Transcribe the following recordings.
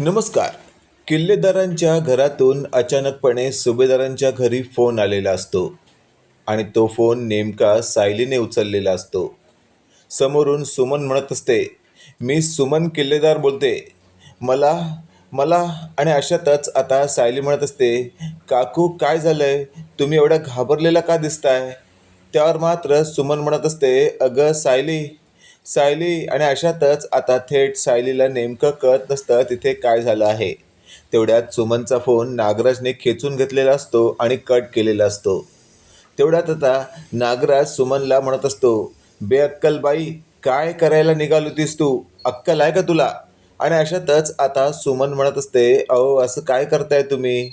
नमस्कार. किल्लेदारांच्या घरातून अचानकपणे सुभेदारांच्या घरी फोन आलेला असतो आणि तो फोन नेमका सायलीने उचललेला असतो. समोरून सुमन म्हणत असते मी सुमन किल्लेदार बोलते. मला मला आणि अशातच आता सायली म्हणत असते काकू काय झालंय? तुम्ही एवढा घाबरलेला का दिसताय? त्यावर मात्र सुमन म्हणत असते अगं सायली सायली आणि अशातच आता थेट सायलीला नेमकं कळत नसतं तिथे काय झालं आहे. तेवढ्यात सुमनचा फोन नागराजने खेचून घेतलेला असतो आणि कट केलेला असतो. तेवढ्यात आता नागराज सुमनला म्हणत असतो बेअक्कल बाई काय करायला निघाल होतीस तू? अक्कल आहे का तुला? आणि अशातच आता सुमन म्हणत असते अहो असं काय करताय तुम्ही?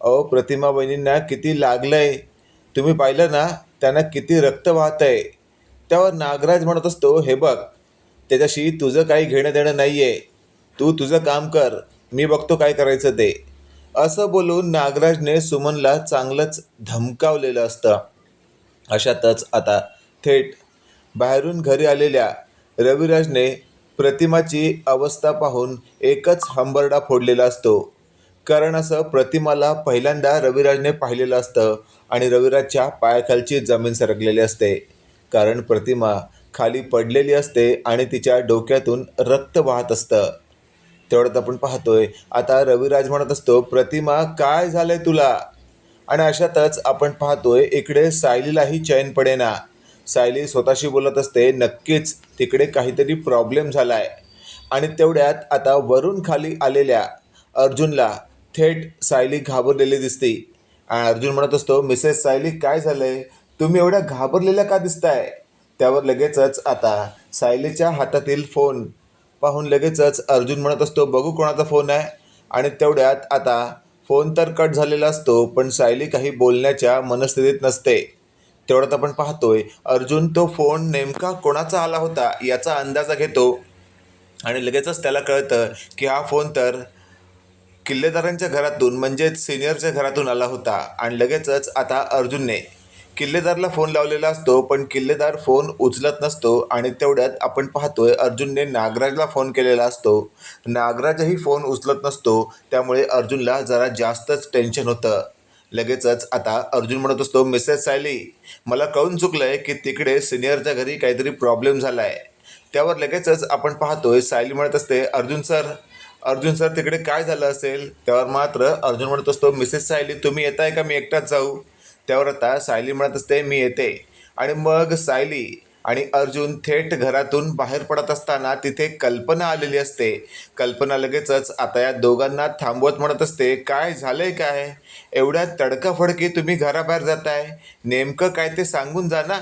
अहो प्रतिमा बहिणींना किती लागलंय. तुम्ही पाहिलं ना त्यांना किती रक्त वाहत आहे त्यावर नागराज म्हणत असतो हे बघ त्याच्याशी तुझं काही घेणं देणं नाही आहे तू तुझं काम कर मी बघतो काय करायचं ते. असं बोलून नागराजने सुमनला चांगलंच धमकावलेलं असतं. अशातच आता थेट बाहेरून घरी आलेल्या रविराजने प्रतिमाची अवस्था पाहून एकच हंबरडा फोडलेला असतो. कारण असं प्रतिमाला पहिल्यांदा रविराजने पाहिलेलं असतं आणि रविराजच्या पायाखालची जमीन सरकलेली असते. कारण प्रतिमा खाली पडलेली असते आणि तिच्या डोक्यातून रक्त वाहत असतं. तेवढ्यात आपण पाहतोय आता रविराज म्हणत असतो प्रतिमा काय झालंय तुला? आणि अशातच आपण पाहतोय इकडे सायलीलाही चैन पडेना. सायली स्वतःशी बोलत असते नक्कीच तिकडे काहीतरी प्रॉब्लेम झालाय. आणि तेवढ्यात आता वरून खाली आलेल्या अर्जुनला थेट सायली घाबरलेली दिसते. आणि अर्जुन म्हणत असतो मिसेस सायली काय झालंय? तुम्ही एवढ्या घाबरलेल्या का दिसताय? त्यावर लगेचच आता सायलीच्या हातातील फोन पाहून लगेचच अर्जुन म्हणत असतो बघू कोणाचा फोन आहे. आणि तेवढ्यात आता फोन तर कट झालेला असतो पण सायली काही बोलण्याच्या मनस्थितीत नसते. तेवढ्यात आपण पाहतोय अर्जुन तो फोन नेमका कोणाचा आला होता याचा अंदाजा घेतो. आणि लगेचच त्याला कळतं की हा फोन तर किल्लेदारांच्या घरातून म्हणजेच सिनियरच्या घरातून आला होता. आणि लगेचच आता अर्जुनने किल्लेदारला फोन लावलेला असतो पण किल्लेदार फोन उचलत नसतो आणि तेवढ्यात आपण पाहतोय अर्जुनने नागराजला फोन केलेला असतो. नागराजही फोन उचलत नसतो त्यामुळे अर्जुनला जरा जास्तच टेन्शन होतं. लगेचच आता अर्जुन म्हणत असतो मिसेस सायली मला कळून चुकलंय की तिकडे सिनियरच्या घरी काहीतरी प्रॉब्लेम झाला आहे त्यावर लगेचच आपण पाहतोय सायली म्हणत असते अर्जुन सर अर्जुन सर तिकडे काय झालं असेल? त्यावर मात्र अर्जुन म्हणत असतो मिसेस सायली तुम्ही येताय का? मी एकटाच जाऊ. त्यावर आता सायली म्हणत असते मी येते. आणि मग सायली आणि अर्जुन थेट घरातून बाहेर पडत असताना तिथे कल्पना आलेली असते. कल्पना लगेचच आता या दोघांना थांबवत म्हणत असते काय झालंय काय? एवढ्या तडकाफडकी तुम्ही घराबाहेर जाताय. नेमकं काय ते सांगून जा ना.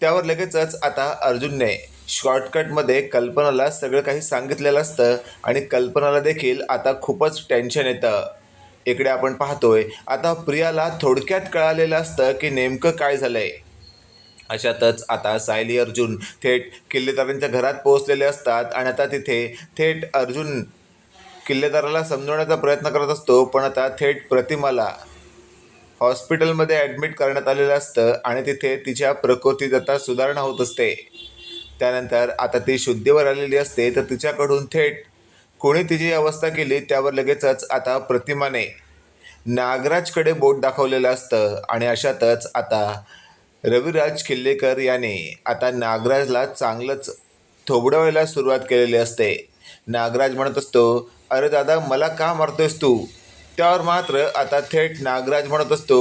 त्यावर लगेचच आता अर्जुनने शॉर्टकटमध्ये कल्पनाला सगळं काही सांगितलेलं असतं आणि कल्पनाला देखील आता खूपच टेन्शन येतं. इकडे आपण पाहतोय आता प्रियाला थोडक्यात कळालेलं असतं की नेमकं काय झालंय. अशातच आता सायली अर्जुन थेट किल्लेदारांच्या घरात पोहोचलेले असतात आणि आता तिथे थेट अर्जुन किल्लेदाराला समजवण्याचा प्रयत्न करत असतो पण आता थेट प्रतिमाला हॉस्पिटलमध्ये ॲडमिट करण्यात आलेलं असतं आणि तिथे तिच्या प्रकृतीत आता सुधारणा होत असते. त्यानंतर आता ती शुद्धीवर आलेली असते तर तिच्याकडून थेट कोणी तिची अवस्था केली त्यावर लगेचच आता प्रतिमाने नागराजकडे बोट दाखवलेलं असतं आणि अशातच आता रविराज किल्लेकर याने आता नागराजला चांगलंच थोबडवायला सुरुवात केलेली असते. नागराज म्हणत असतो अरे दादा मला का मारतोयस तू? त्यावर मात्र आता थेट नागराज म्हणत असतो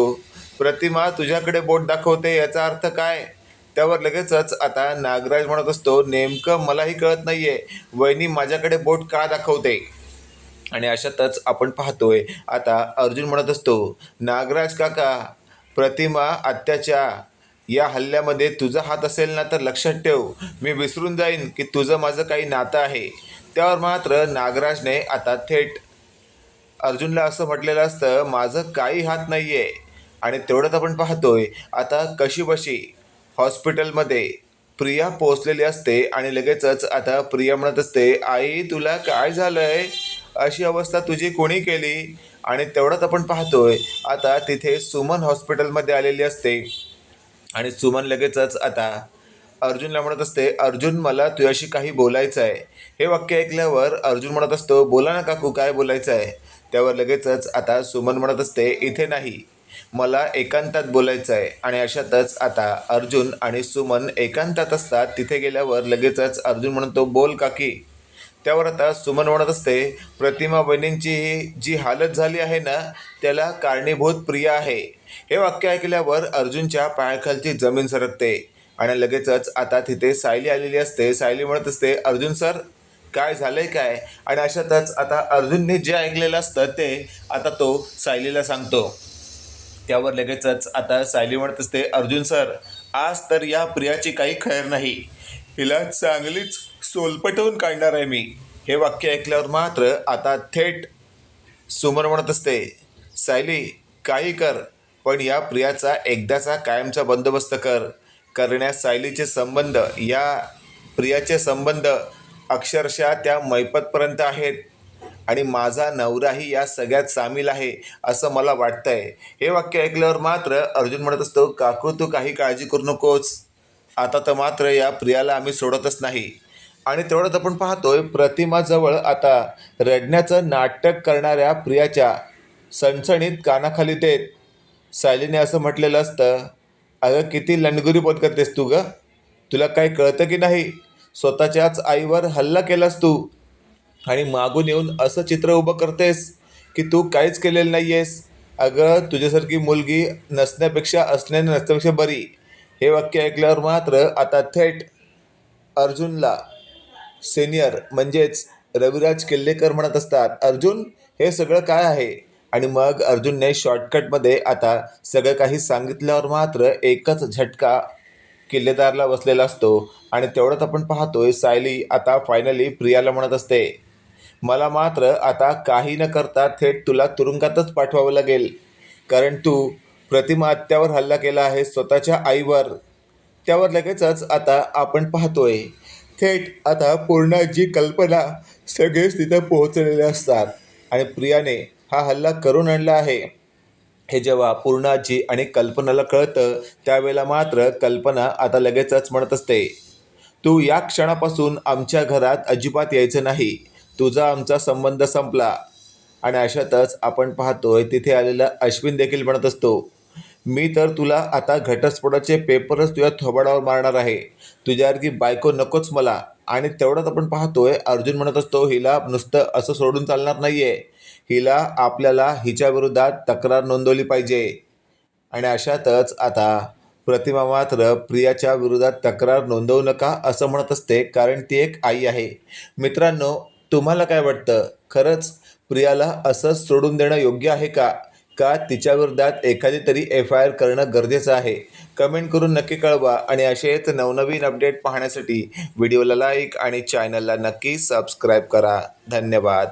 प्रतिमा तुझ्याकडे बोट दाखवते याचा अर्थ काय? त्यावर लगेचच आता नागराज म्हणत असतो नेमकं मलाही कळत नाहीये वहिनी माझ्याकडे बोट का दाखवते? आणि अशातच आपण पाहतोय आता अर्जुन म्हणत असतो नागराज काका प्रतिमा आत्याच्या या हल्ल्यामध्ये तुझा हात असेल ना तर लक्षात ठेव मी विसरून जाईन की तुझं माझं काही नातं आहे. त्यावर मात्र नागराजने आता थेट अर्जुनला असं म्हटलेलं असतं माझं काही हात नाही आहे आणि तेवढंच आपण पाहतोय आता कशीबशी हॉस्पिटलमध्ये प्रिया पोचलेली असते आणि लगेचच आता प्रिया म्हणत असते आई तुला काय झालंय? अशी अवस्था तुझी कोणी केली? आणि तेवढंच आपण पाहतोय आता तिथे सुमन हॉस्पिटलमध्ये आलेली असते. आणि सुमन लगेचच आता अर्जुनला म्हणत असते अर्जुन मला तुझ्याशी काही बोलायचं आहे हे वाक्य ऐकल्यावर अर्जुन म्हणत असतो बोला ना काकू काय बोलायचं आहे त्यावर लगेचच आता सुमन म्हणत असते इथे नाही. मला एकांतात बोलायचं आहे आणि अशातच आता अर्जुन आणि सुमन एकांतात असतात. तिथे गेल्यावर लगेचच अर्जुन म्हणतो बोल काकी. त्यावर आता सुमन म्हणत असते प्रतिमा बहिणींची ही जी हालत झाली आहे ना त्याला कारणीभूत प्रिया आहे. हे वाक्य ऐकल्यावर अर्जुनच्या पायाखालची जमीन सरकते आणि लगेचच आता तिथे सायली आलेली असते. सायली म्हणत असते अर्जुन सर काय झालंय काय? आणि अशातच आता अर्जुनने जे ऐकलेलं असतं ते आता तो सायलीला सांगतो. त्यावर लगेचच आता सायली म्हणत असते अर्जुन सर आज तर या प्रियाची काही खैर नाही. हिला चांगलीच सोलपटवून काढणार आहे मी. हे वाक्य ऐकल्यावर मात्र आता थेट सुमन म्हणत असते सायली काही कर पण या प्रियाचा एकदाचा कायमचा बंदोबस्त कर. करण्यास सायलीचे संबंध या प्रियाचे संबंध अक्षरशः त्या मैपतपर्यंत आहेत. आणि माझा नवराही या सगळ्यात सामील आहे असं मला वाटतंय. हे वाक्य ऐकल्यावर मात्र अर्जुन म्हणत असतो काकू तू काही काळजी करू नकोस. आता तर मात्र या प्रियाला आम्ही सोडतच नाही. आणि तेवढंच आपण पाहतोय प्रतिमाजवळ आता रडण्याचं नाटक करणाऱ्या प्रियाच्या सणसणीत कानाखाली देत सायलीने असं म्हटलेलं असतं अगं किती लंडगुरी पोत करतेस तू ग. तुला काय कळतं की नाही? स्वतःच्याच आईवर हल्ला केलास तू. आणि मागून येऊन असं चित्र उभं करतेस की तू काहीच केलेलं नाही आहेस अगं तुझ्यासारखी मुलगी नसण्यापेक्षा असण्याने नसण्यापेक्षा बरी. हे वाक्य ऐकल्यावर मात्र आता थेट अर्जुनला सिनियर म्हणजेच रविराज किल्लेकर म्हणत असतात अर्जुन हे सगळं काय आहे? आणि मग अर्जुनने शॉर्टकटमध्ये आता सगळं काही सांगितल्यावर मात्र एकच झटका किल्लेदारला बसलेला असतो. आणि तेवढंच आपण पाहतोय सायली आता फायनली प्रियाला म्हणत असते मला मात्र आता काही न करता थेट तुला तुरुंगातच पाठवावं लागेल. कारण तू प्रतिमा हत्यावर हल्ला केला आहे स्वतःच्या आईवर. त्यावर लगेचच आता आपण पाहतोय. थेट आता पूर्णाची कल्पना सगळेच तिथं पोहोचलेले असतात आणि प्रियाने हा हल्ला करून आणला आहे. हे जेव्हा पूर्णाजी आणि कल्पनाला कळतं त्यावेळेला मात्र कल्पना आता लगेचच म्हणत असते तू या क्षणापासून आमच्या घरात अजिबात यायचं नाही. तुझा आमचा संबंध संपला. आणि अशातच आपण पाहतोय तिथे आलेला अश्विन देखील म्हणत असतो मी तर तुला आता घटस्फोटाचे पेपरच तुझ्या थोबाडावर मारणार आहे. तुझ्यासारखी बायको नकोच मला. आणि तेवढंच आपण पाहतोय अर्जुन म्हणत असतो हिला नुसतं असं सोडून चालणार नाही आहे हिला आपल्याला हिच्या विरोधात तक्रार नोंदवली पाहिजे. आणि अशातच आता प्रतिमा मात्र प्रियाच्या विरोधात तक्रार नोंदवू नका असं म्हणत असते कारण ती एक आई आहे. मित्रांनो तुम्हाला काय वाटतं? खरंच प्रियाला असंच सोडून देणं योग्य आहे का? का तिच्या विरोधात एखादी तरी एफ आय आर करणं गरजेचं आहे? कमेंट करून नक्की कळवा आणि असेच नवनवीन अपडेट पाहण्यासाठी व्हिडिओला लाईक आणि चॅनलला नक्की सबस्क्राईब करा. धन्यवाद.